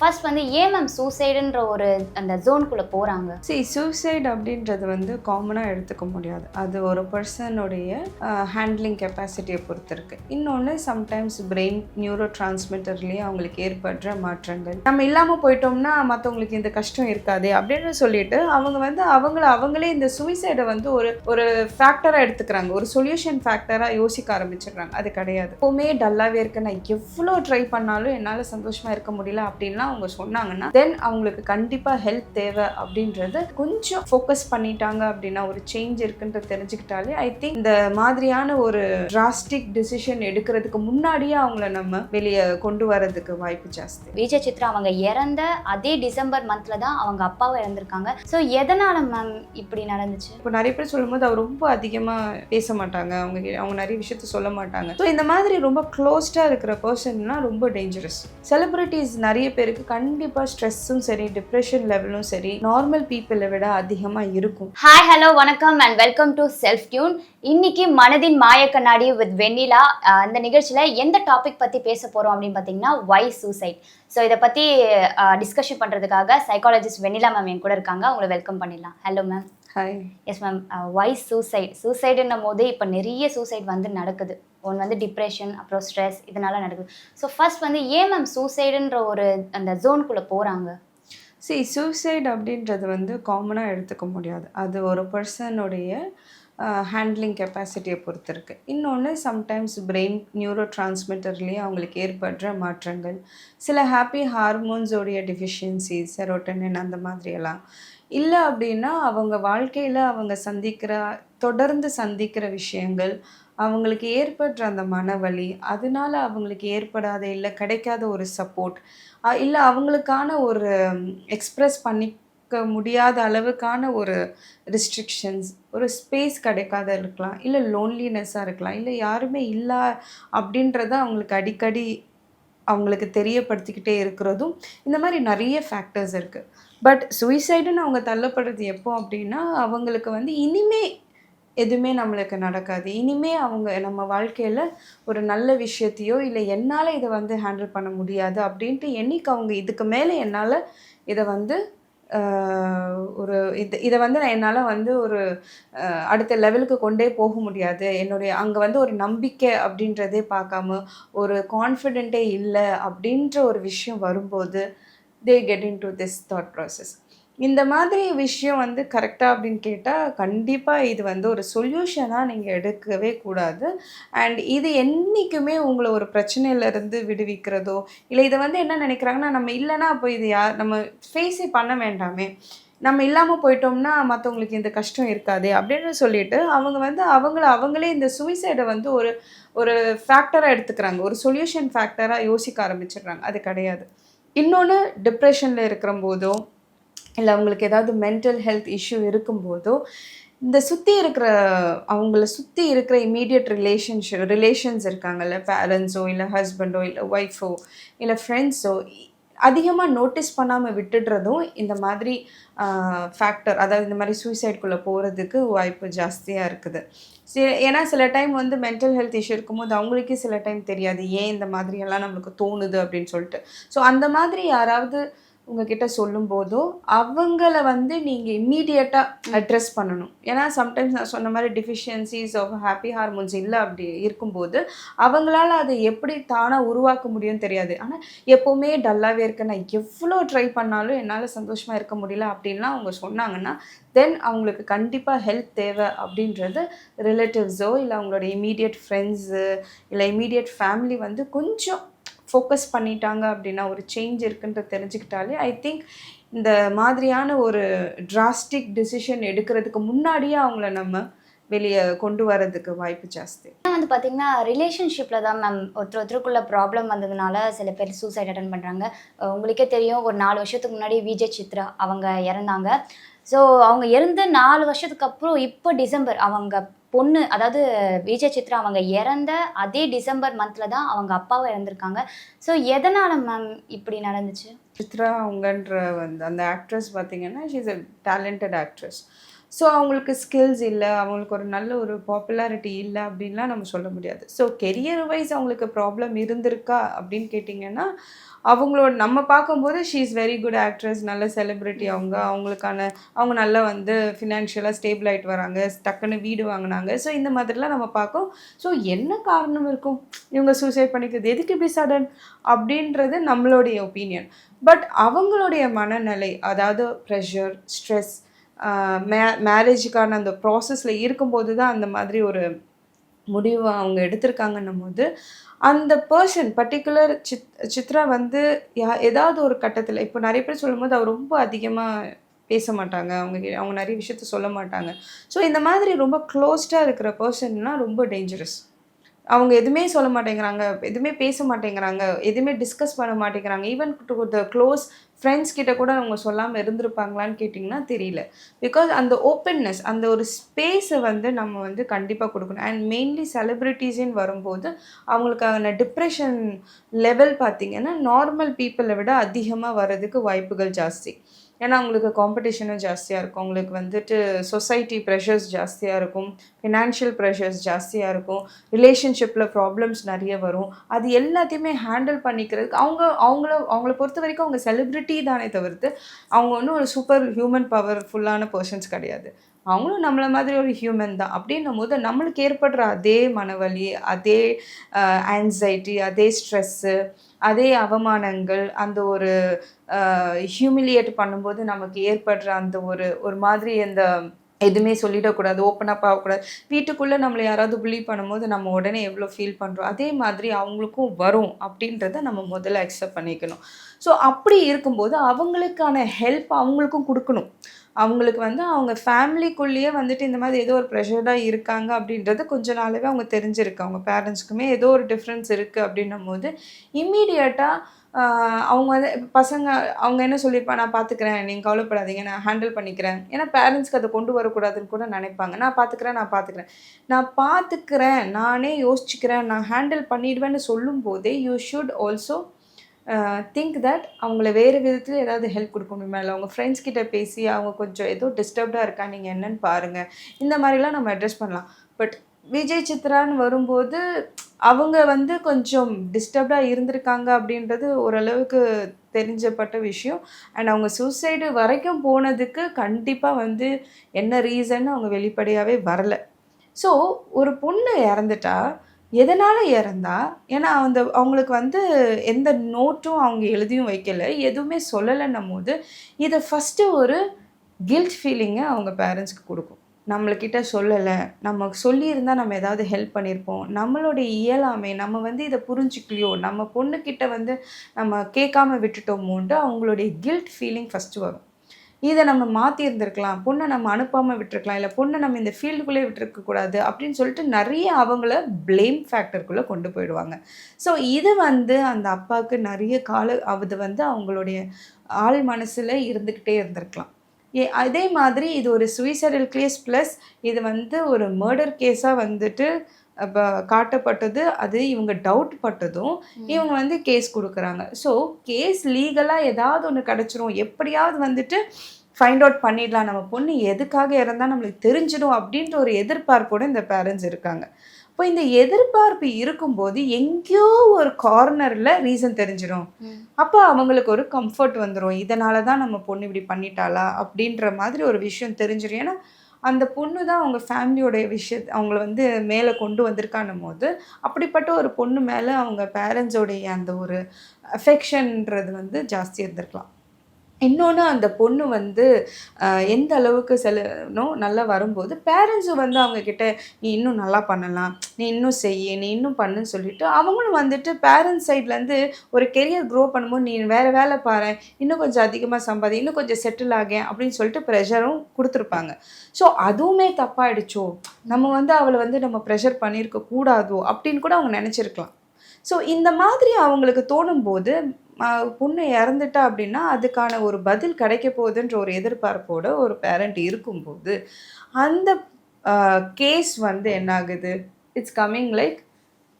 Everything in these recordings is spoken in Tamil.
ஃபர்ஸ்ட் வந்து ஏன் மேம் சூசைடுன்ற ஒரு அந்த ஜோனுக்குள்ளே போகிறாங்க சரி சூசைட் அப்படின்றது வந்து காமனாக எடுத்துக்க முடியாது. அது ஒரு பர்சனுடைய ஹேண்ட்லிங் கெப்பாசிட்டியை பொறுத்து இருக்கு இன்னொன்று சம்டைம்ஸ் பிரெயின் நியூரோ டிரான்ஸ்மிட்டர்லேயே அவங்களுக்கு ஏற்படுற மாற்றங்கள். நம்ம இல்லாமல் போயிட்டோம்னா மற்றவங்களுக்கு இந்த கஷ்டம் இருக்காது அப்படின்னு சொல்லிட்டு அவங்க வந்து அவங்கள அவங்களே இந்த சூசைடை வந்து ஒரு ஒரு ஃபேக்டராக எடுத்துக்கிறாங்க. ஒரு சொல்யூஷன் ஃபேக்டராக யோசிக்க ஆரம்பிச்சிடுறாங்க. அது கிடையாது. எப்போவுமே டல்லாகவே இருக்கு நான் எவ்வளோ ட்ரை பண்ணாலும் என்னால் சந்தோஷமாக இருக்க முடியல அப்படின்னா அப்படின்லாம் அவங்க சொன்னாங்கன்னா தென் அவங்களுக்கு கண்டிப்பாக ஹெல்ப் தேவை அப்படின்றது கொஞ்சம் ஃபோக்கஸ் பண்ணிட்டாங்க அப்படின்னா ஒரு சேஞ்ச் இருக்குன்றது தெரிஞ்சுக்கிட்டாலே ஐ திங்க் இந்த மாதிரியான ஒரு டிராஸ்டிக் டிசிஷன் எடுக்கிறதுக்கு முன்னாடியே அவங்கள நம்ம வெளியே கொண்டு வரதுக்கு வாய்ப்பு ஜாஸ்தி. விஜய் சித்ரா அவங்க இறந்த அதே டிசம்பர் மந்த்ல தான் அவங்க அப்பாவும் இறந்திருக்காங்க. ஸோ எதனால மேம் இப்படி நடந்துச்சு? இப்போ நிறைய பேர் சொல்லும்போது அவர் ரொம்ப அதிகமாக பேச மாட்டாங்க. அவங்க அவங்க நிறைய விஷயத்த சொல்ல மாட்டாங்க. ஸோ இந்த மாதிரி ரொம்ப க்ளோஸ்டாக இருக்கிற பர்சன்னா ரொம்ப டேஞ்சரஸ் செலிபிரிட்டிஸ் நிறைய பேருக்கு கண்டிப்பாக ஸ்ட்ரெஸ்ஸும் சரி டிப்ரெஷன் லெவலும் சரி நார்மல் பீப்புளை விட அதிகமாக இருக்கும். ஹாய் ஹலோ வணக்கம் and welcome to self tune இன்னைக்கு மனதின் மாய கண்ணாடி வித் வெண்ணிலா அஹ் இந்த நிகழ்ச்சியில் எந்த டாபிக் பற்றி பேச போகிறோம் அப்படின்னு பார்த்தீங்கன்னா வை சூசைட் ஸோ இதை பற்றி டிஸ்கஷன் பண்ணுறதுக்காக சைக்காலஜிஸ்ட் வெண்ணிலா மேம் என் கூட இருக்காங்க. உங்களை வெல்கம் பண்ணிடலாம். Hello ma'am hi yes ma'am why suicide சூசைடுன்னும் போது இப்போ நிறைய சூசைட் வந்து நடக்குது. ஒன்று வந்து டிப்ரெஷன் அப்புறம் ஸ்ட்ரெஸ் இதனால நடக்குது. ஸோ ஃபர்ஸ்ட் வந்து ஏன் மேம் சூசைடுன்ற ஒரு அந்த ஜோனுக்குள்ளே போகிறாங்க சி சூசைட் அப்படின்றது வந்து காமனாக எடுத்துக்க முடியாது. அது ஒரு பர்சனுடைய ஹேண்ட்லிங் கெப்பாசிட்டியை பொறுத்து இருக்குது இன்னொன்று சம்டைம்ஸ் பிரெயின் நியூரோ டிரான்ஸ்மிட்டர்லேயே அவங்களுக்கு ஏற்படுற மாற்றங்கள். சில ஹாப்பி ஹார்மோன்ஸோடைய டிஃபிஷியன்சி செரோட்டனின் அந்த மாதிரியெல்லாம் இல்லை அப்படின்னா அவங்க வாழ்க்கையில் அவங்க சந்திக்கிற தொடர்ந்து சந்திக்கிற விஷயங்கள் அவங்களுக்கு ஏற்படுற அந்த மனவலி அதனால அவங்களுக்கு ஏற்படாத இல்லை கிடைக்காத ஒரு சப்போர்ட் இல்லை அவங்களுக்கான ஒரு எக்ஸ்ப்ரெஸ் பண்ணிக்க முடியாத அளவுக்கான ஒரு ரெஸ்ட்ரிக்ஷன்ஸ் ஒரு ஸ்பேஸ் கிடைக்காத இருக்கலாம் இல்லை லோன்லினஸ்ஸாக இருக்கலாம் இல்லை யாருமே இல்லை அப்படின்றத அவங்களுக்கு அடிக்கடி அவங்களுக்கு தெரியப்படுத்திக்கிட்டே இருக்கிறதும் இந்த மாதிரி நிறைய ஃபேக்டர்ஸ் இருக்குது பட் சுயசைடுன்னு அவங்க தள்ளப்படுறது எப்போ அப்படின்னா அவங்களுக்கு வந்து இனிமே எதுவுமே நம்மளுக்கு நடக்காது. இனிமே அவங்க நம்ம வாழ்க்கையில் ஒரு நல்ல விஷயத்தையோ இல்லை என்னால் இதை வந்து ஹேண்டில் பண்ண முடியாது அப்படின்ட்டு என்றைக்கு அவங்க இதுக்கு மேலே என்னால் இதை வந்து ஒரு இது இதை வந்து நான் என்னால் வந்து ஒரு அடுத்த லெவலுக்கு கொண்டே போக முடியாது. என்னுடைய அங்கே வந்து ஒரு நம்பிக்கை அப்படின்றதே பார்க்காம ஒரு கான்ஃபிடென்ட்டே இல்லை அப்படின்ற ஒரு விஷயம் வரும்போது they get in to this thought process இந்த மாதிரி விஷயம் வந்து கரெக்டாக அப்படின்னு கேட்டால் கண்டிப்பாக இது வந்து ஒரு சொல்யூஷனாக நீங்கள் எடுக்கவே கூடாது. அண்ட் இது என்றைக்குமே உங்களை ஒரு பிரச்சனையிலேருந்து விடுவிக்கிறதோ இல்லை இதை வந்து என்ன நினைக்கிறாங்கன்னா நம்ம இல்லைன்னா அப்போ இது யார் நம்ம ஃபேஸே பண்ண வேண்டாமே. நம்ம இல்லாமல் போயிட்டோம்னா மற்றவங்களுக்கு இந்த கஷ்டம் இருக்காது அப்படின்னு சொல்லிட்டு அவங்க வந்து அவங்கள அவங்களே இந்த சுயசைடை வந்து ஒரு ஒரு ஃபேக்டராக எடுத்துக்கிறாங்க. ஒரு சொல்யூஷன் ஃபேக்டராக யோசிக்க ஆரம்பிச்சிடுறாங்க. அது கிடையாது. இன்னொன்று டிப்ரெஷனில் இருக்கிற போதோ இல்லை அவங்களுக்கு ஏதாவது மென்டல் ஹெல்த் இஷ்யூ இருக்கும்போதோ இந்த சுற்றி இருக்கிற அவங்கள சுற்றி இருக்கிற இமீடியட் ரிலேஷன்ஷிப் ரிலேஷன்ஸ் இருக்காங்கல்ல பேரண்ட்ஸோ இல்லை ஹஸ்பண்டோ இல்லை ஒய்ஃபோ இல்லை ஃப்ரெண்ட்ஸோ அதிகமாக நோட்டீஸ் பண்ணாமல் விட்டுடுறதும் இந்த மாதிரி ஃபேக்டர் அதாவது இந்த மாதிரி சூசைட்குள்ளே போகிறதுக்கு வாய்ப்பு ஜாஸ்தியாக இருக்குது. சி ஏன்னா சில டைம் வந்து மென்டல் ஹெல்த் இஷ்யூ இருக்கும்போது அவங்களுக்கே சில டைம் தெரியாது ஏன் இந்த மாதிரியெல்லாம் நம்மளுக்கு தோணுது அப்படின்னு சொல்லிட்டு. ஸோ அந்த மாதிரி யாராவது உங்ககிட்ட சொல்லும்போதோ அவங்கள வந்து நீங்கள் இம்மீடியட்டாக அட்ரஸ் பண்ணணும். ஏன்னா சம்டைம்ஸ் நான் சொன்ன மாதிரி டிஃபிஷியன்சிஸ் ஆஃப் ஹாப்பி ஹார்மோன்ஸ் இல்லை அப்படி இருக்கும்போது அவங்களால அதை எப்படி தானாக உருவாக்க முடியும்னு தெரியாது. ஆனால் எப்போவுமே டல்லாகவே இருக்க நான் எவ்வளோ ட்ரை பண்ணாலும் என்னால் சந்தோஷமாக இருக்க முடியல அப்படின்லாம் அவங்க சொன்னாங்கன்னா தென் அவங்களுக்கு கண்டிப்பாக ஹெல்ப் தேவை அப்படின்றது ரிலேட்டிவ்ஸோ இல்லை அவங்களோட இமீடியட் ஃப்ரெண்ட்ஸு இல்லை இமீடியட் ஃபேமிலி வந்து கொஞ்சம் ஃபோக்கஸ் பண்ணிட்டாங்க அப்படின்னா ஒரு சேஞ்ச் இருக்குன்ற தெரிஞ்சுக்கிட்டாலே ஐ திங்க் இந்த மாதிரியான ஒரு டிராஸ்டிக் டிசிஷன் எடுக்கிறதுக்கு முன்னாடியே அவங்கள நம்ம வெளியே கொண்டு வரதுக்கு வாய்ப்பு ஜாஸ்தி. வந்து பார்த்தீங்கன்னா ரிலேஷன்ஷிப்பில் தான் மேம் ஒருத்தர் ஒருத்தருக்குள்ள ப்ராப்ளம் வந்ததுனால சில பேர் சூசைட் அட்டன் பண்ணுறாங்க உங்களுக்கே தெரியும் ஒரு நாலு வருஷத்துக்கு முன்னாடி விஜய் சித்ரா அவங்க இறந்தாங்க. ஸோ அவங்க இறந்து நாலு வருஷத்துக்கு அப்புறம் இப்போ டிசம்பர் அவங்க பொண்ணு அதாவது விஜய் சித்ரா அவங்க இறந்த அதே டிசம்பர் மந்தில் தான் அவங்க அப்பாவும் இறந்துருக்காங்க. ஸோ எதனால் மேம் இப்படி நடந்துச்சு? சித்ரா அவங்கன்ற வந்து அந்த ஆக்ட்ரஸ் பார்த்தீங்கன்னா she's a talented actress so அவங்களுக்கு ஸ்கில்ஸ் இல்லை அவங்களுக்கு ஒரு நல்ல ஒரு பாப்புலாரிட்டி இல்லை அப்படின்லாம் நம்ம சொல்ல முடியாது. ஸோ கெரியர் வைஸ் அவங்களுக்கு ப்ராப்ளம் இருந்திருக்கா அப்படின்னு கேட்டிங்கன்னா அவங்களோட நம்ம பார்க்கும்போது she is very good actress நல்ல செலிப்ரிட்டி அவங்க அவங்களுக்கான அவங்க நல்லா வந்து ஃபினான்ஷியலாக ஸ்டேபிள் ஆகிட்டு வராங்க டக்குன்னு வீடு வாங்கினாங்க. ஸோ இந்த மாதிரிலாம் நம்ம பார்க்கோம். ஸோ என்ன காரணம் இருக்கும்? இவங்க சூசைட் பண்ணிக்கிறது எதுக்கு இப்படி சடன் அப்படின்றது நம்மளுடைய ஒப்பீனியன் பட் அவங்களுடைய மனநிலை அதாவது ப்ரெஷர் ஸ்ட்ரெஸ் மே மேரேஜுக்கான அந்த ப்ராசஸில் இருக்கும்போது தான் அந்த மாதிரி ஒரு முடிவு அவங்க எடுத்திருக்காங்கன்னும் போது அந்த பர்சன் பர்டிகுலர் சித் சித்ரா வந்து யா ஏதாவது ஒரு கட்டத்தில் இப்போ நிறைய பேர் சொல்லும்போது அவர் ரொம்ப அதிகமாக பேச மாட்டாங்க. அவங்க அவங்க நிறைய விஷயத்த சொல்ல மாட்டாங்க. ஸோ இந்த மாதிரி ரொம்ப க்ளோஸ்டாக இருக்கிற பர்சன்னால் ரொம்ப டேஞ்சரஸ் அவங்க எதுவுமே சொல்ல மாட்டேங்கிறாங்க எதுவுமே பேச மாட்டேங்கிறாங்க எதுவுமே டிஸ்கஸ் பண்ண மாட்டேங்கிறாங்க. Even to the close friends கிட்ட கூட அவங்க சொல்லாமல் இருந்திருப்பாங்களான்னு கேட்டிங்கன்னா தெரியல. பிகாஸ் அந்த ஓப்பன்னஸ் அந்த ஒரு ஸ்பேஸை வந்து நம்ம வந்து கண்டிப்பாக கொடுக்கணும். அண்ட் மெயின்லி செலிப்ரிட்டிஸ்ன்னு வரும்போது அவங்களுக்கான டிப்ரெஷன் லெவல் பார்த்திங்கன்னா நார்மல் பீப்புளை விட அதிகமாக வர்றதுக்கு வாய்ப்புகள் ஜாஸ்தி. ஏன்னா அவங்களுக்கு காம்படிஷனும் ஜாஸ்தியாக இருக்கும். அவங்களுக்கு வந்துட்டு சொசைட்டி ப்ரெஷர்ஸ் ஜாஸ்தியாக இருக்கும். ஃபினான்ஷியல் ப்ரெஷர்ஸ் ஜாஸ்தியாக இருக்கும். ரிலேஷன்ஷிப்பில் ப்ராப்ளம்ஸ் நிறைய வரும். அது எல்லாத்தையுமே ஹேண்டில் பண்ணிக்கிறதுக்கு அவங்க அவங்கள அவங்கள பொறுத்த வரைக்கும் அவங்க செலிப்ரிட்டி தானே தவிர்த்து அவங்க ஒன்றும் ஒரு சூப்பர் ஹியூமன் பவர்ஃபுல்லான பர்சன்ஸ் கிடையாது. அவங்களும் நம்மளை மாதிரி ஒரு ஹியூமன் தான். அப்படின்னும் போது நம்மளுக்கு ஏற்படுற அதே மனவலி அதே ஆன்சைட்டி அதே ஸ்ட்ரெஸ்ஸு அதே அவமானங்கள் அந்த ஒரு ஹியூமிலியேட் பண்ணும்போது நமக்கு ஏற்படுற அந்த ஒரு ஒரு மாதிரி அந்த எதுவுமே சொல்லிடக்கூடாது ஓப்பன் அப் ஆகக்கூடாது. வீட்டுக்குள்ளே நம்மளை யாராவது புள்ளி பண்ணும்போது நம்ம உடனே எவ்வளோ ஃபீல் பண்ணுறோம் அதே மாதிரி அவங்களுக்கும் வரும் அப்படின்றத நம்ம முதல்ல அக்செப்ட் பண்ணிக்கணும். ஸோ அப்படி இருக்கும்போது அவங்களுக்கான ஹெல்ப் அவங்களுக்கும் கொடுக்கணும். அவங்களுக்கு வந்து அவங்க ஃபேமிலிக்குள்ளேயே வந்துட்டு இந்த மாதிரி ஏதோ ஒரு ப்ரெஷர்டாக இருக்காங்க அப்படின்றது கொஞ்ச நாளாகவே அவங்க தெரிஞ்சிருக்கு. அவங்க பேரண்ட்ஸ்க்குமே ஏதோ ஒரு டிஃப்ரென்ஸ் இருக்குது அப்படின்னும் போது இம்மீடியட்டாக அவங்க வந்து பசங்க அவங்க என்ன சொல்லியிருப்பா நான் பார்த்துக்கிறேன் நீங்கள் கவலைப்படாதீங்க நான் ஹேண்டில் பண்ணிக்கிறேன். ஏன்னா பேரண்ட்ஸ்க்கு அதை கொண்டு வரக்கூடாதுன்னு கூட நினைப்பாங்க. நான் பார்த்துக்கிறேன் நான் பார்த்துக்கிறேன் நான் பார்த்துக்கிறேன் நானே யோசிச்சுக்கிறேன் நான் ஹேண்டில் பண்ணிடுவேன்னு சொல்லும் போதே you should also think that அவங்கள வேறு விதத்தில் ஏதாவது ஹெல்ப் கொடுக்க முடியுமா இல்லை அவங்க ஃப்ரெண்ட்ஸ் கிட்ட பேசி அவங்க கொஞ்சம் ஏதோ டிஸ்டர்ப்டாக இருக்கா நீங்கள் என்னன்னு பாருங்கள் இந்த மாதிரிலாம் நம்ம அட்ரஸ் பண்ணலாம். பட் விஜய் சித்ரான்னு வரும்போது அவங்க வந்து கொஞ்சம் டிஸ்டர்ப்டாக இருந்திருக்காங்க அப்படின்றது ஓரளவுக்கு தெரிஞ்சப்பட்ட விஷயம். அண்ட் அவங்க சூசைடு வரைக்கும் போனதுக்கு கண்டிப்பாக வந்து என்ன ரீசன் அவங்க வெளிப்படையாகவே வரலை. ஸோ ஒரு பொண்ணு இறந்துட்டா எதனால் இறந்தா? ஏன்னா அந்த அவங்களுக்கு வந்து எந்த நோட்டும் அவங்க எழுதியும் வைக்கல எதுவுமே சொல்லலைன்னும் போது இதை ஃபஸ்ட்டு ஒரு கில்ட் ஃபீலிங்கை அவங்க பேரண்ட்ஸ்க்கு கொடுக்கும். நம்மளுக்கிட்ட சொல்லலை. நம்ம சொல்லியிருந்தால் நம்ம ஏதாவது ஹெல்ப் பண்ணியிருப்போம். நம்மளுடைய இயலாமை நம்ம வந்து இதை புரிஞ்சுக்கலையோ நம்ம பொண்ணுக்கிட்ட வந்து நம்ம கேட்காம விட்டுட்டோமோன்ட்டு அவங்களுடைய கில்ட் ஃபீலிங் ஃபஸ்ட்டு வரும். இதை நம்ம மாற்றி இருந்திருக்கலாம் பொண்ணை நம்ம அனுப்பாமல் விட்டுருக்கலாம். இல்லை பொண்ணை நம்ம இந்த ஃபீல்டுக்குள்ளே விட்டுருக்கக்கூடாது அப்படின்னு சொல்லிட்டு நிறைய அவங்கள ப்ளேம் ஃபேக்டருக்குள்ளே கொண்டு போயிடுவாங்க. ஸோ இது வந்து அந்த அப்பாவுக்கு நிறைய கால அது வந்து அவங்களுடைய ஆள் மனசில் இருந்துக்கிட்டே இருந்திருக்கலாம். அதே மாதிரி இது ஒரு சுயசைடல் கேஸ் ப்ளஸ் இது வந்து ஒரு மர்டர் கேஸாக வந்துட்டு காட்டப்பட்டது அது இவங்க டவுட் பட்டதும் இவங்க வந்து கேஸ் கொடுக்குறாங்க. ஸோ கேஸ் லீகலாக ஏதாவது ஒன்று கிடச்சிரும். எப்படியாவது வந்துட்டு ஃபைண்ட் அவுட் பண்ணிடலாம். நம்ம பொண்ணு எதுக்காக இறந்தால் நம்மளுக்கு தெரிஞ்சிடும் அப்படின்ற ஒரு எதிர்பார்ப்போட இந்த பேரண்ட்ஸ் இருக்காங்க. இப்போ இந்த எதிர்பார்ப்பு இருக்கும்போது எங்கேயோ ஒரு கார்னரில் ரீசன் தெரிஞ்சிடும் அப்போ அவங்களுக்கு ஒரு கம்ஃபர்ட் வந்துடும் இதனால தான் நம்ம பொண்ணு இப்படி பண்ணிட்டாளா? அப்படின்ற மாதிரி ஒரு விஷயம் தெரிஞ்சிடும் ஏன்னா அந்த பொண்ணு தான் அவங்க ஃபேமிலியோடைய விஷய அவங்கள வந்து மேலே கொண்டு வந்திருக்கான்னும் போது அப்படிப்பட்ட ஒரு பொண்ணு மேலே அவங்க பேரண்ட்ஸோடைய அந்த ஒரு அஃபெக்ஷன்ன்றது வந்து ஜாஸ்தி இருந்திருக்கலாம். இன்னொன்று அந்த பொண்ணு வந்து எந்த அளவுக்கு செலனோ நல்லா வரும்போது பேரண்ட்ஸும் வந்து அவங்கக்கிட்ட நீ இன்னும் நல்லா பண்ணலாம். நீ இன்னும் செய்ய. நீ இன்னும் பண்ணுன்னு சொல்லிட்டு அவங்களும் வந்துட்டு பேரண்ட்ஸ் சைட்லேருந்து ஒரு கெரியர் க்ரோ பண்ணும்போது நீ வேறு வேலை பாரு. இன்னும் கொஞ்சம் அதிகமாக சம்பாதி. இன்னும் கொஞ்சம் செட்டில் ஆகேன் அப்படின்னு சொல்லிட்டு ப்ரெஷரும் கொடுத்துருப்பாங்க. ஸோ அதுவுமே தப்பாயிடுச்சோ? நம்ம வந்து அவளை வந்து நம்ம ப்ரெஷர் பண்ணியிருக்க கூடாதோ? அப்படின்னு கூட அவங்க நினச்சிருக்கலாம். ஸோ இந்த மாதிரி அவங்களுக்கு தோணும்போது பொண்ணு இறந்துட்டா அப்படின்னா அதுக்கான ஒரு பதில் கிடைக்க போகுதுன்ற ஒரு எதிர்பார்ப்போட ஒரு பேரண்ட் இருக்கும்போது அந்த கேஸ் வந்து என்ன ஆகுது it's coming like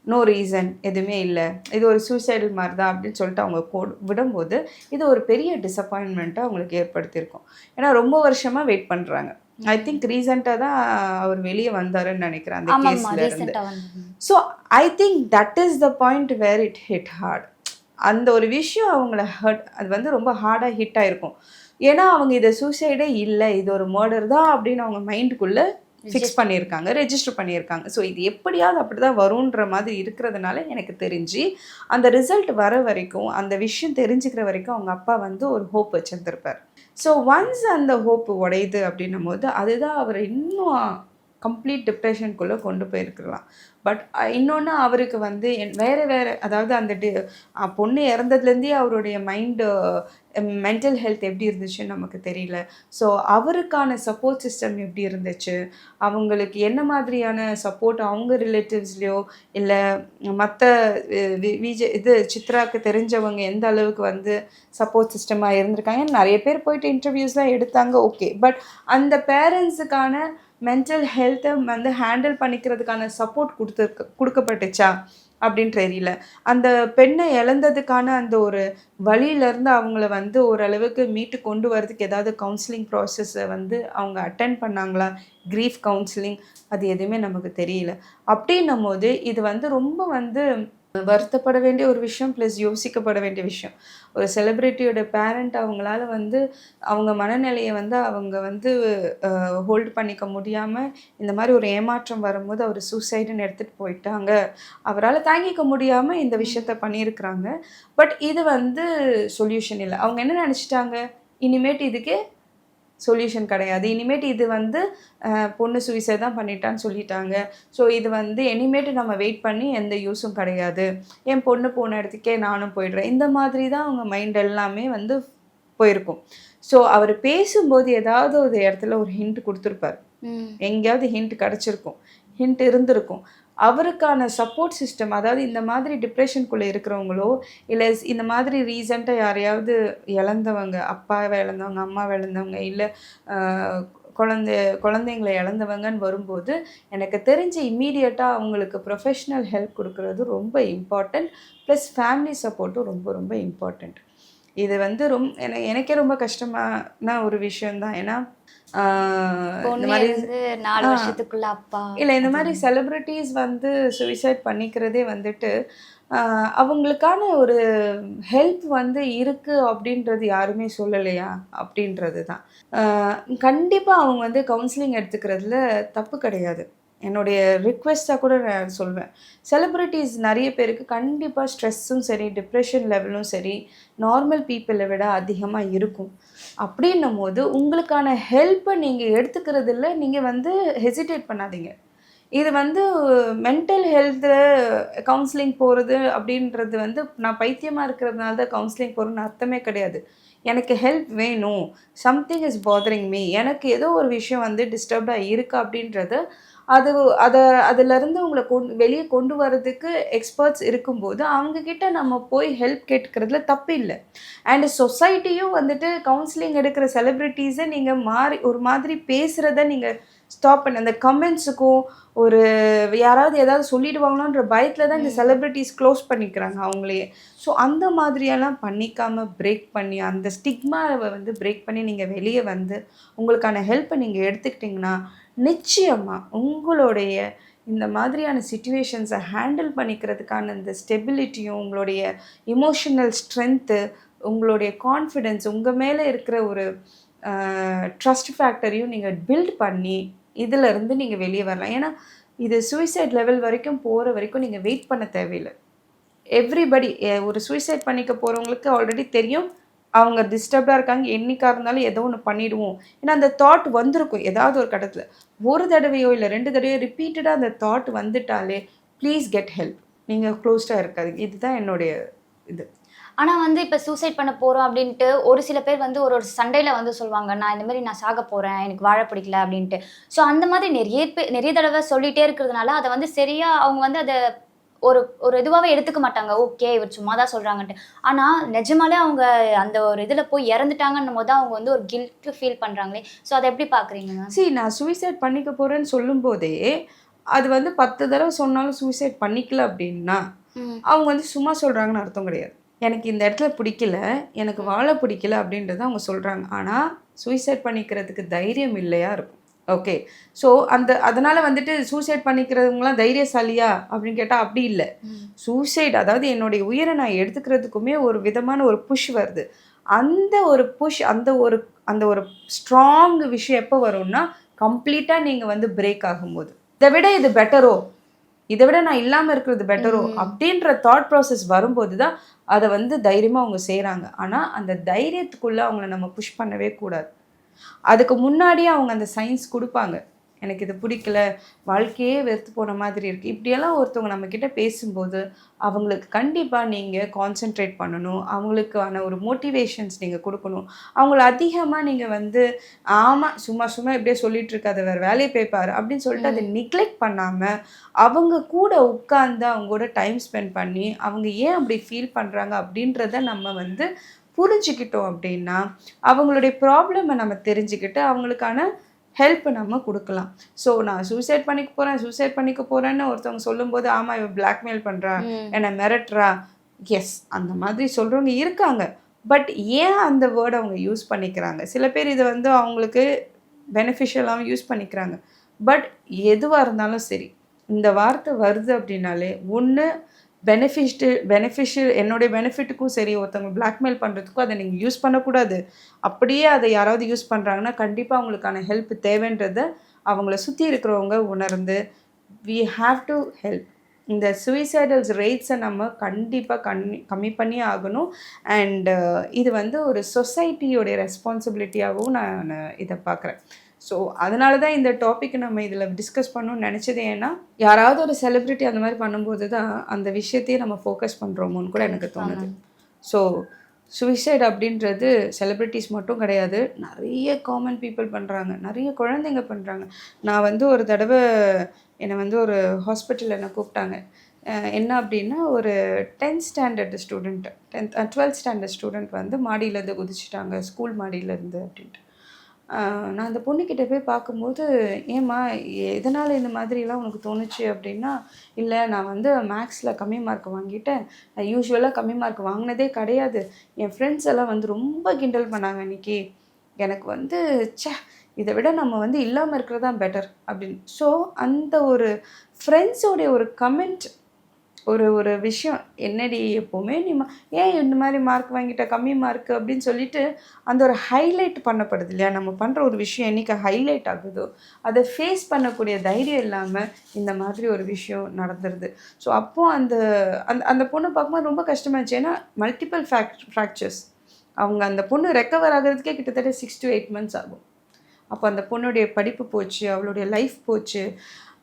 no reason எதுவுமே இல்லை. இது ஒரு சூசைடல் மாதிரி தான் அப்படின்னு சொல்லிட்டு அவங்க கோ விடும்போது இது ஒரு பெரிய டிசப்பாயின்மெண்ட்டை அவங்களுக்கு ஏற்படுத்தியிருக்கும். ஏன்னா ரொம்ப வருஷமாக வெயிட் பண்ணுறாங்க ஐ திங்க் ரீசெண்டாக தான் அவர் வெளியே வந்தாருன்னு நினைக்கிறேன் அந்த கேஸ்ல இருந்து. So I think that is the point where it hit hard அந்த ஒரு விஷயம் அவங்கள ஹர்ட் அது வந்து ரொம்ப ஹார்டாக ஹிட் ஆயிருக்கும். ஏன்னா அவங்க இதை சூசைடே இல்லை இது ஒரு மர்டர் தான் அப்படின்னு அவங்க மைண்டுக்குள்ளே ஃபிக்ஸ் பண்ணியிருக்காங்க ரெஜிஸ்டர் பண்ணியிருக்காங்க. ஸோ இது எப்படியாவது அப்படி தான் வரும்ன்ற மாதிரி இருக்கிறதுனால எனக்கு தெரிஞ்சு அந்த ரிசல்ட் வர வரைக்கும் அந்த விஷயம் தெரிஞ்சுக்கிற வரைக்கும் அவங்க அப்பா வந்து ஒரு ஹோப் வச்சுருந்துருப்பார். ஸோ ஒன்ஸ் அந்த ஹோப் உடையுது அப்படின்னும் போது அதுதான் அவர் இன்னும் கம்ப்ளீட் டிப்ரெஷனுக்குள்ளே கொண்டு போயிருக்கலாம். பட் இன்னொன்று அவருக்கு வந்து என்- வேறு அதாவது அந்த டி பொண்ணு இறந்ததுலேருந்தே அவருடைய மைண்டு மென்டல் ஹெல்த் எப்படி இருந்துச்சுன்னு நமக்கு தெரியல. ஸோ அவருக்கான சப்போர்ட் சிஸ்டம் எப்படி இருந்துச்சு? அவங்களுக்கு என்ன மாதிரியான சப்போர்ட் அவங்க ரிலேட்டிவ்ஸ்லையோ இல்லை மற்ற விஜய் இது சித்ராக்கு தெரிஞ்சவங்க எந்த அளவுக்கு வந்து சப்போர்ட் சிஸ்டமாக இருந்திருக்காங்க நிறைய பேர் போயிட்டு இன்டர்வியூஸ்லாம் எடுத்தாங்க ஓகே பட் அந்த பேரண்ட்ஸுக்கான மென்டல் ஹெல்த்தை வந்து ஹேண்டில் பண்ணிக்கிறதுக்கான சப்போர்ட் கொடுத்து கொடுத்துருக்கு கொடுக்கப்பட்டுச்சா? அப்படின்னு தெரியல. அந்த பெண்ணை இழந்ததுக்கான அந்த ஒரு வழியிலேருந்து அவங்கள வந்து ஓரளவுக்கு மீட்டு கொண்டு வரதுக்கு ஏதாவது கவுன்சிலிங் ப்ராசஸை வந்து அவங்க அட்டன் பண்ணாங்களா? க்ரீஃப் கவுன்சிலிங் அது எதுவுமே நமக்கு தெரியல. அப்படின்னும் போது இது வந்து ரொம்ப வந்து வருத்தப்பட வேண்டிய ஒரு விஷயம் ப்ளஸ் யோசிக்கப்பட வேண்டிய விஷயம். ஒரு செலிப்ரிட்டியோட பேரண்ட் அவங்களால வந்து அவங்க மனநிலையை வந்து அவங்க வந்து ஹோல்ட் பண்ணிக்க முடியாமல் இந்த மாதிரி ஒரு ஏமாற்றம் வரும்போது அவர் சூசைடுன்னு எடுத்துகிட்டு போயிட்டாங்க. அவரால் தாங்கிக்க முடியாமல் இந்த விஷயத்த பண்ணியிருக்கிறாங்க. பட் இது வந்து சொல்யூஷன் இல்லை. அவங்க என்ன நினச்சிட்டாங்க? இனிமேட்டு இதுக்கு சொல்யூஷன் கிடையாது. இனிமேட்டு இது வந்து பொண்ணு சூசைட் தான் பண்ணிட்டான்னு சொல்லிட்டாங்க. ஸோ இது வந்து இனிமேட்டு நம்ம வெயிட் பண்ணி எந்த யூஸும் கிடையாது. என் பொண்ணு போன இடத்துக்கே நானும் போயிடுறேன். இந்த மாதிரி தான் அவங்க மைண்ட் எல்லாமே வந்து போயிருக்கும். ஸோ அவர் பேசும்போது ஏதாவது ஒரு இடத்துல ஒரு ஹிண்ட் கொடுத்துருப்பார். எங்கேயாவது ஹிண்ட் கிடச்சிருக்கும். ஹிண்ட் இருந்திருக்கும். அவருக்கான சப்போர்ட் சிஸ்டம் அதாவது இந்த மாதிரி டிப்ரெஷனுக்குள்ளே இருக்கிறவங்களோ இல்லை இந்த மாதிரி ரீசெண்டாக யாரையாவது இழந்தவங்க அப்பாவை இழந்தவங்க அம்மாவை இழந்தவங்க இல்லை குழந்தை குழந்தைங்களை இழந்தவங்கன்னு வரும்போது எனக்கு தெரிஞ்சு இம்மீடியட்டாக அவங்களுக்கு ப்ரொஃபஷ்னல் ஹெல்ப் கொடுக்கறது ரொம்ப இம்பார்ட்டண்ட் ப்ளஸ் ஃபேமிலி சப்போர்ட்டும் ரொம்ப ரொம்ப இம்பார்ட்டண்ட் இது வந்து ரொம்ப எனக்கு ரொம்ப கஷ்டமான ஒரு விஷயம்தான். ஏன்னா இந்த மாதிரி நாலு. வருஷத்துக்குள்ள அப்பா. இல்லை இந்த மாதிரி செலிப்ரிட்டிஸ் வந்து சூசைட் பண்ணிக்கிறதே வந்துட்டு அவங்களுக்கான ஒரு ஹெல்ப் வந்து இருக்குது அப்படின்றது யாருமே சொல்லலையா? அப்படின்றது தான் கண்டிப்பாக அவங்க வந்து கவுன்சிலிங் எடுத்துக்கிறதுல தப்பு கிடையாது. என்னுடைய ரிக்வெஸ்ட்டாக கூட நான் சொல்வேன். செலிப்ரிட்டிஸ் நிறைய பேருக்கு கண்டிப்பாக ஸ்ட்ரெஸ்ஸும் சரி டிப்ரெஷன் லெவலும் சரி நார்மல் பீப்புளை விட அதிகமாக இருக்கும். அப்படின்னும் போது உங்களுக்கான ஹெல்ப்பை நீங்கள் எடுத்துக்கிறதில்ல நீங்கள் வந்து ஹெசிடேட் பண்ணாதீங்க. இது வந்து மென்டல் ஹெல்த்தில் கவுன்சிலிங் போகிறது அப்படின்றது வந்து நான் பைத்தியமாக இருக்கிறதுனால தான் கவுன்சிலிங் போகிறேன்னு அர்த்தமே கிடையாது. எனக்கு ஹெல்ப் வேணும். சம்திங் இஸ் பாதரிங் மீ எனக்கு ஏதோ ஒரு விஷயம் வந்து டிஸ்டர்ப்டாக இருக்கா அப்படின்றது அது அதை அதுலேருந்து உங்களை கொண்டு வெளியே கொண்டு வரதுக்கு எக்ஸ்பர்ட்ஸ் இருக்கும்போது அவங்கக்கிட்ட நம்ம போய் ஹெல்ப் கேட்டுக்கிறதுல தப்பு இல்லை. அண்ட் சொசைட்டியும் வந்துட்டு கவுன்சிலிங் எடுக்கிற செலிப்ரிட்டிஸை நீங்கள் மாறி ஒரு மாதிரி பேசுகிறத நீங்கள் ஸ்டாப் பண்ண அந்த கமெண்ட்ஸுக்கும் ஒரு யாராவது ஏதாவது சொல்லிடுவாங்களோன்ற பயத்தில் தான் இந்த செலிப்ரிட்டிஸ் க்ளோஸ் பண்ணிக்கிறாங்க அவங்களையே. ஸோ அந்த மாதிரியெல்லாம் பண்ணிக்காமல் பிரேக் பண்ணி அந்த ஸ்டிக்மாவை வந்து பிரேக் பண்ணி நீங்கள் வெளியே வந்து உங்களுக்கான ஹெல்ப்பை நீங்கள் எடுத்துக்கிட்டிங்கன்னா நிச்சயமாக உங்களுடைய இந்த மாதிரியான சுச்சுவேஷன்ஸை ஹேண்டில் பண்ணிக்கிறதுக்கான இந்த ஸ்டெபிலிட்டியும் உங்களுடைய இமோஷனல் ஸ்ட்ரென்த்து உங்களுடைய கான்ஃபிடென்ஸ் உங்கள் மேலே இருக்கிற ஒரு ட்ரஸ்ட் ஃபேக்டரையும் நீங்கள் பில்ட் பண்ணி இதிலிருந்து நீங்கள் வெளியே வரலாம். ஏன்னா இது சூசைட் லெவல் வரைக்கும் போகிற வரைக்கும் நீங்கள் வெயிட் பண்ண தேவையில்லை. எவ்ரிபடி ஒரு சூசைட் பண்ணிக்க போகிறவங்களுக்கு ஆல்ரெடி தெரியும். அவங்க டிஸ்டர்ப்டாக இருக்காங்க. என்னைக்கா இருந்தாலும் ஏதோ ஒன்று பண்ணிடுவோம். ஏன்னா அந்த தாட் வந்திருக்கும். ஏதாவது ஒரு கட்டத்தில். ஒரு தடவையோ இல்லை ரெண்டு தடவையோ ரிப்பீட்டடாக அந்த தாட் வந்துட்டாலே ப்ளீஸ் கெட் ஹெல்ப் நீங்கள் க்ளோஸ்டாக இருக்காதீங்க. இதுதான் என்னுடைய இது. ஆனால் வந்து இப்போ சூசைட் பண்ண போகிறோம் அப்படின்ட்டு ஒரு சில பேர் வந்து ஒரு ஒரு சண்டையில் வந்து சொல்லுவாங்க நான் இந்த மாதிரி நான் சாக போகிறேன் எனக்கு வாழ பிடிக்கல அப்படின்ட்டு. ஸோ அந்த மாதிரி நிறைய பேர் நிறைய தடவை சொல்லிகிட்டே இருக்கிறதுனால அதை வந்து சரியாக அவங்க வந்து அதை ஒரு ஒரு இதுவாகவே எடுத்துக்க மாட்டாங்க. ஓகே இவர் சும்மா தான் சொல்றாங்கன்ட்டு. ஆனா நிஜமாலே அவங்க அந்த ஒரு இதுல போய் இறந்துட்டாங்கன்னும் போது அவங்க வந்து ஒரு கில்ட் ஃபீல் பண்றாங்களே. ஸோ அதை எப்படி பாக்குறீங்க see நான் சூசைட் பண்ணிக்க போகிறேன்னு சொல்லும்போதே அது வந்து பத்து தடவை சொன்னாலும் சூசைட் பண்ணிக்கல அப்படின்னா அவங்க வந்து சும்மா சொல்கிறாங்கன்னு அர்த்தம் கிடையாது. எனக்கு இந்த இடத்துல பிடிக்கல எனக்கு வாழ பிடிக்கல அப்படின்றத அவங்க சொல்கிறாங்க ஆனால் சூசைட் பண்ணிக்கிறதுக்கு தைரியம் இல்லையா இருக்கும். ஓகே ஸோ அந்த அதனால் வந்துட்டு சூசைட் பண்ணிக்கிறவங்களாம் தைரியசாலியா அப்படின்னு கேட்டால் அப்படி இல்லை. சூசைட் அதாவது என்னுடைய உயிரை நான் எடுத்துக்கிறதுக்குமே ஒரு விதமான ஒரு புஷ் வருது. அந்த ஒரு புஷ் அந்த ஒரு அந்த ஒரு ஸ்ட்ராங் விஷயம் எப்போ வரும்னா கம்ப்ளீட்டாக நீங்கள் வந்து பிரேக் ஆகும்போது. இதை விட இது பெட்டரோ இதை விட நான் இல்லாமல் இருக்கிறது பெட்டரோ அப்படின்ற தாட் ப்ராசஸ் வரும்போது தான் அதை வந்து தைரியமாக அவங்க செய்கிறாங்க ஆனால் அந்த தைரியத்துக்குள்ளே அவங்கள நம்ம புஷ் பண்ணவே கூடாது. அதுக்கு முன்னாடியே அவங்க அந்த சயின்ஸ் கொடுப்பாங்க. எனக்கு இது பிடிக்கல வாழ்க்கையே வெறுத்து போன மாதிரி இருக்குது இப்படியெல்லாம் ஒருத்தவங்க நம்மக்கிட்ட பேசும்போது அவங்களுக்கு கண்டிப்பாக நீங்கள் கான்சென்ட்ரேட் பண்ணணும். அவங்களுக்கான ஒரு மோட்டிவேஷன்ஸ் நீங்கள் கொடுக்கணும். அவங்கள அதிகமாக நீங்கள் வந்து ஆமாம் சும்மா சும்மா இப்படியே சொல்லிட்டு இருக்காத வேறு வேலையை போய்ப்பாரு. அப்படின்னு சொல்லிட்டு அதை நெக்லெக்ட் பண்ணாமல் அவங்க கூட உட்கார்ந்து அவங்க கூட டைம் ஸ்பெண்ட் பண்ணி அவங்க ஏன் அப்படி ஃபீல் பண்ணுறாங்க அப்படின்றத நம்ம வந்து புரிஞ்சுக்கிட்டோம் அப்படின்னா அவங்களுடைய ப்ராப்ளமை நம்ம தெரிஞ்சுக்கிட்டு அவங்களுக்கான ஹெல்ப் நம்ம கொடுக்கலாம். ஸோ நான் சூசைட் பண்ணிக்க போகிறேன் சூசைட் பண்ணிக்க போகிறேன்னு ஒருத்தவங்க சொல்லும்போது ஆமாம் இவ பிளாக்மெயில் பண்ணுறா என்னை மிரட்டுறா. எஸ் அந்த மாதிரி சொல்கிறவங்க இருக்காங்க. பட் ஏன் அந்த வேர்டை அவங்க யூஸ் பண்ணிக்கிறாங்க? சில பேர் இதை வந்து அவங்களுக்கு பெனிஃபிஷியலாகவும் யூஸ் பண்ணிக்கிறாங்க. பட் எதுவாக இருந்தாலும் சரி இந்த வார்த்தை வருது அப்படின்னாலே ஒன்று பெனிஃபிஷ்டு பெனிஃபிஷியல் என்னுடைய பெனிஃபிட்டுக்கும் சரி ஒருத்தவங்க பிளாக்மெயில் பண்ணுறதுக்கும் அதை நீங்கள் யூஸ் பண்ணக்கூடாது. அப்படியே அதை யாராவது யூஸ் பண்ணுறாங்கன்னா கண்டிப்பாக அவங்களுக்கான ஹெல்ப் தேவைன்றதை அவங்கள சுற்றி இருக்கிறவங்க உணர்ந்து வி ஹாவ் டு ஹெல்ப் இந்த சூசைடல்ஸ் ரேட்ஸை நம்ம கண்டிப்பாக கம்மி கம்மி பண்ணி ஆகணும். அண்டு இது வந்து ஒரு சொசைட்டியோடைய ரெஸ்பான்சிபிலிட்டியாகவும் நான் இதை பார்க்குறேன். ஸோ அதனால தான் இந்த டாபிக் நம்ம இதில் டிஸ்கஸ் பண்ணணும்னு நினச்சது ஏன்னா யாராவது ஒரு செலிப்ரிட்டி அந்த மாதிரி பண்ணும்போது தான் அந்த விஷயத்தையே நம்ம ஃபோக்கஸ் பண்ணுறோமோன்னு கூட எனக்கு தோணுது. ஸோ சுவிசைட் அப்படின்றது செலிப்ரிட்டிஸ் மட்டும் கிடையாது. நிறைய காமன் பீப்புள் பண்ணுறாங்க நிறைய குழந்தைங்க பண்ணுறாங்க நான் வந்து ஒரு தடவை என்னை வந்து ஒரு ஹாஸ்பிட்டலில் என்னை கூப்பிட்டாங்க. என்ன அப்படின்னா ஒரு tenth standard student tenth twelfth standard student வந்து மாடியிலேருந்து குதிச்சிட்டாங்க. ஸ்கூல் மாடியிலேருந்து அப்படின்ட்டு. நான் அந்த பொண்ணுக்கிட்ட போய் பார்க்கும்போது ஏம்மா எதனால் இந்த மாதிரிலாம் உனக்கு தோணுச்சு? அப்படின்னா இல்லை நான் வந்து மேக்ஸில் கம்மி மார்க் வாங்கிட்டேன். நான் யூஸ்வலாக கம்மி மார்க் வாங்கினதே கிடையாது. என் ஃப்ரெண்ட்ஸ் எல்லாம் வந்து ரொம்ப கிண்டல் பண்ணாங்க அன்றைக்கி எனக்கு வந்து ச்சே இதை விட நம்ம வந்து இல்லாமல் இருக்கிறது தான் பெட்டர். அப்படின்னு. ஸோ அந்த ஒரு ஃப்ரெண்ட்ஸோடைய ஒரு கமெண்ட் ஒரு ஒரு விஷயம் என்னடி எப்போவுமே நீ மா- ஏன் இந்த மாதிரி மார்க் வாங்கிட்ட கம்மி மார்க் அப்படின்னு சொல்லிட்டு அந்த ஒரு ஹைலைட் பண்ணப்படுது இல்லையா? நம்ம பண்ணுற ஒரு விஷயம் என்னைக்கு ஹைலைட் ஆகுதோ அதை ஃபேஸ் பண்ணக்கூடிய தைரியம் இல்லாமல் இந்த மாதிரி ஒரு விஷயம் நடந்துருது. ஸோ அப்போது அந்த அந்த அந்த பொண்ணு பார்க்கும்போது ரொம்ப கஷ்டமாச்சு ஏன்னா மல்டிபிள் ஃபேக்ட் ஃப்ராக்சர்ஸ் அவங்க அந்த பொண்ணு ரெக்கவர் ஆகிறதுக்கே கிட்டத்தட்ட சிக்ஸ் டு எயிட் மந்த்ஸ் ஆகும். அப்போ அந்த பொண்ணுடைய படிப்பு போச்சு அவளுடைய லைஃப் போச்சு.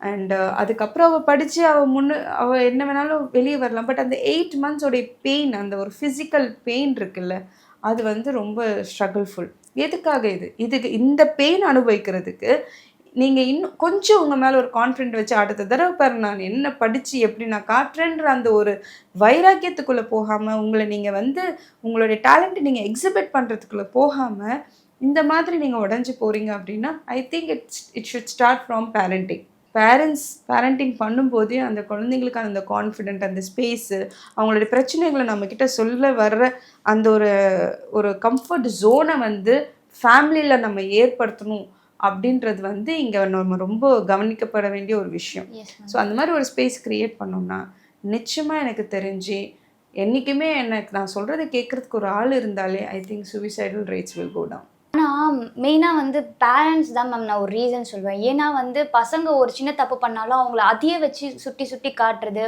அண்டு uh, அதுக்கப்புறம் அவள் படித்து அவள் முன்னு அவள் என்ன வேணாலும் வெளியே வரலாம். பட் அந்த எயிட் மந்த்ஸோடைய பெயின் அந்த ஒரு ஃபிசிக்கல் பெயின் இருக்குல்ல அது வந்து ரொம்ப ஸ்ட்ரகிள்ஃபுல் எதுக்காக இது? இதுக்கு இந்த பெயின் அனுபவிக்கிறதுக்கு நீங்கள் இன்னும் கொஞ்சம் உங்கள் மேலே ஒரு கான்ஃபிடென்ட் வச்சு அடுத்த தடவை பாரு நான் என்ன படித்து எப்படி நான் காட்டுறேன்ற அந்த ஒரு வைராக்கியத்துக்குள்ளே போகாமல் உங்களை நீங்கள் வந்து உங்களுடைய டேலண்ட்டை நீங்கள் எக்ஸிபிட் பண்ணுறதுக்குள்ளே போகாமல் இந்த மாதிரி நீங்கள் உடஞ்சி போகிறீங்க அப்படின்னா I think it's it should start from parenting parents parenting பண்ணும்போதே அந்த குழந்தைங்களுக்கான அந்த கான்ஃபிடென்ட் அந்த ஸ்பேஸு அவங்களுடைய பிரச்சனைகளை நம்மக்கிட்ட சொல்ல வர்ற அந்த ஒரு ஒரு கம்ஃபர்ட் ஜோனை வந்து ஃபேமிலியில் நம்ம ஏற்படுத்தணும் அப்படின்றது வந்து இங்கே நம்ம ரொம்ப கவனிக்கப்பட வேண்டிய ஒரு விஷயம். ஸோ அந்த மாதிரி ஒரு ஸ்பேஸ் க்ரியேட் பண்ணோம்னா நிச்சயமாக எனக்கு தெரிஞ்சு என்றைக்குமே எனக்கு நான் சொல்கிறத கேட்குறதுக்கு ஒரு ஆள் இருந்தாலே I think suicidal rates will go down. ஆனால் மெயினாக வந்து பேரண்ட்ஸ் தான் மேம் நான் ஒரு ரீசன் சொல்வேன். ஏன்னா வந்து பசங்க ஒரு சின்ன தப்பு பண்ணாலும் அவங்கள அதையே வச்சு சுட்டி சுட்டி காட்டுறது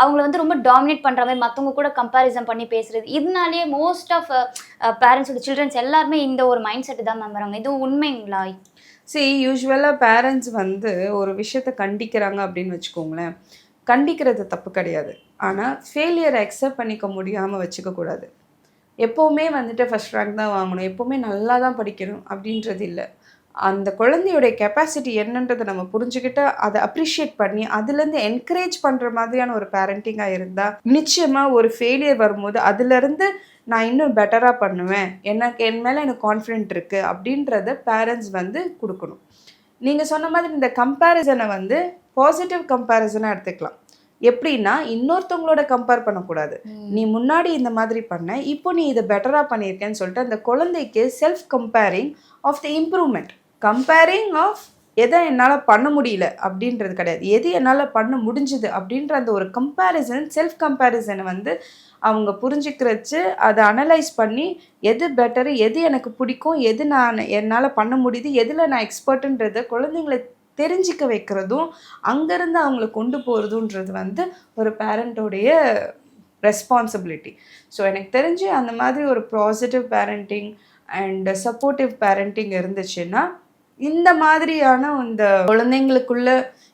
அவங்கள வந்து ரொம்ப டாமினேட் பண்ணுற மாதிரி மற்றவங்க கூட கம்பேரிசன் பண்ணி பேசுறது இதனாலேயே மோஸ்ட் ஆஃப் பேரண்ட்ஸோட சில்ட்ரன்ஸ் எல்லாருமே இந்த ஒரு மைண்ட் செட்டு தான் மேம் வராங்க. இது உண்மைங்களா? சரி யூஸ்வலாக பேரண்ட்ஸ் வந்து ஒரு விஷயத்தை கண்டிக்கிறாங்க அப்படின்னு வச்சுக்கோங்களேன். கண்டிக்கிறது தப்பு கிடையாது. ஆனால் ஃபெயிலியரை அக்செப்ட் பண்ணிக்க முடியாமல் வச்சுக்கக்கூடாது. எப்போவுமே வந்துட்டு ஃபஸ்ட் ரேங்க் தான் வாங்கணும். எப்போவுமே நல்லா தான் படிக்கணும் அப்படின்றது இல்லை. அந்த குழந்தையோடைய கெப்பாசிட்டி என்னன்றதை நம்ம புரிஞ்சுக்கிட்டு அதை அப்ரிஷியேட் பண்ணி அதுலேருந்து என்கரேஜ் பண்ணுற மாதிரியான ஒரு பேரண்டிங்காக இருந்தால் நிச்சயமாக ஒரு ஃபெயிலியர் வரும்போது அதுலேருந்து நான் இன்னும் பெட்டராக பண்ணுவேன். எனக்கு என் மேலே எனக்கு கான்ஃபிடென்ட் இருக்குது அப்படின்றத பேரண்ட்ஸ் வந்து கொடுக்கணும். நீங்கள் சொன்ன மாதிரி இந்த கம்பேரிசனை வந்து பாசிட்டிவ் கம்பேரிசனாக எடுத்துக்கலாம். எப்படின்னா இன்னொருத்தவங்களோட கம்பேர் பண்ணக்கூடாது. நீ முன்னாடி இந்த மாதிரி பண்ண இப்போ நீ இதை பெட்டராக பண்ணியிருக்கேன்னு சொல்லிட்டு அந்த குழந்தைக்கு self comparing of the improvement comparing of எதை என்னால் பண்ண முடியல அப்படின்றது கிடையாது. எது என்னால் பண்ண முடிஞ்சுது அப்படின்ற அந்த ஒரு கம்பேரிசன் செல்ஃப் கம்பேரிசனை வந்து அவங்க புரிஞ்சுக்கிறச்சு அதை அனலைஸ் பண்ணி எது பெட்டரு எது எனக்கு பிடிக்கும் எது நான் என்னால் பண்ண முடியுது எதில் நான் எக்ஸ்பர்ட்டுன்றதை குழந்தைங்களை தெரிஞ்சிக்க வைக்கிறதும் அங்கேருந்து அவங்கள கொண்டு போகிறதுன்றது வந்து ஒரு பேரண்ட்டோடைய ரெஸ்பான்சிபிலிட்டி ஸோ எனக்கு தெரிஞ்சு அந்த மாதிரி ஒரு positive parenting and supportive parenting இருந்துச்சுன்னா இந்த மாதிரியான இந்த குழந்தைங்களுக்குள்ள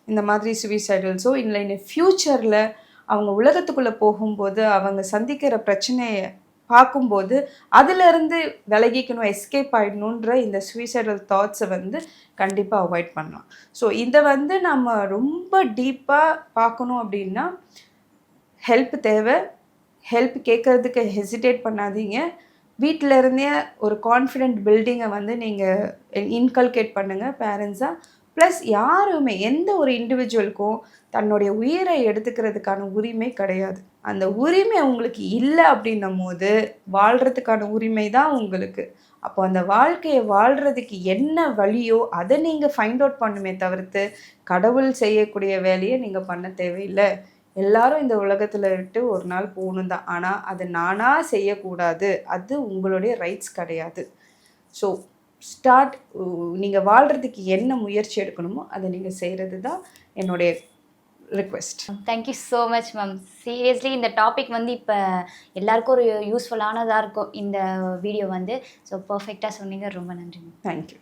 இந்த மாதிரி சுவிசைடல்ஸோ இல்லை இந்த ஃப்யூச்சரில் அவங்க உலகத்துக்குள்ளே போகும்போது அவங்க சந்திக்கிற பிரச்சனையை பார்க்கும்போது அதிலிருந்து விலகிக்கணும் எஸ்கேப் ஆகிடணுன்ற இந்த சுவிசைடல் தாட்ஸை வந்து கண்டிப்பாக அவாய்ட் பண்ணலாம். ஸோ இதை வந்து நம்ம ரொம்ப டீப்பாக பார்க்கணும் அப்படின்னா ஹெல்ப் தேவை. ஹெல்ப் கேட்குறதுக்கு ஹெசிடேட் பண்ணாதீங்க. வீட்டில் இருந்தே ஒரு கான்ஃபிடென்ட் பில்டிங்கை வந்து நீங்கள் இன்கல்கேட் பண்ணுங்கள் பேரண்ட்ஸாக ப்ளஸ் யாருமே எந்த ஒரு இண்டிவிஜுவலுக்கும் தன்னுடைய உயிரை எடுத்துக்கிறதுக்கான உரிமை கிடையாது. அந்த உரிமை உங்களுக்கு இல்லை அப்படின்னும் போது வாழ்கிறதுக்கான உரிமை தான் உங்களுக்கு. அப்போ அந்த வாழ்க்கையை வாழ்கிறதுக்கு என்ன வழியோ அதை நீங்கள் ஃபைண்ட் அவுட் பண்ணுமே தவிர்த்து கடவுள் செய்யக்கூடிய வேலையை நீங்கள் பண்ண தேவையில்லை. எல்லாரும் இந்த உலகத்தில் விட்டு ஒரு நாள் போகணும் தான். ஆனால் அது நானாக செய்யக்கூடாது. அது உங்களுடைய ரைட்ஸ் கிடையாது. ஸோ ஸ்டார்ட் நீங்கள் வாழ்கிறதுக்கு என்ன முயற்சி எடுக்கணுமோ அதை நீங்கள் செய்கிறது தான் என்னுடைய request thank you so much ma'am seriously இந்த டாபிக் வந்து இப்போ எல்லாருக்கும் ஒரு யூஸ்ஃபுல்லானதாக இருக்கும் இந்த வீடியோ வந்து. ஸோ பர்ஃபெக்டாக சொன்னீங்க. ரொம்ப நன்றி மேம் தேங்க்யூ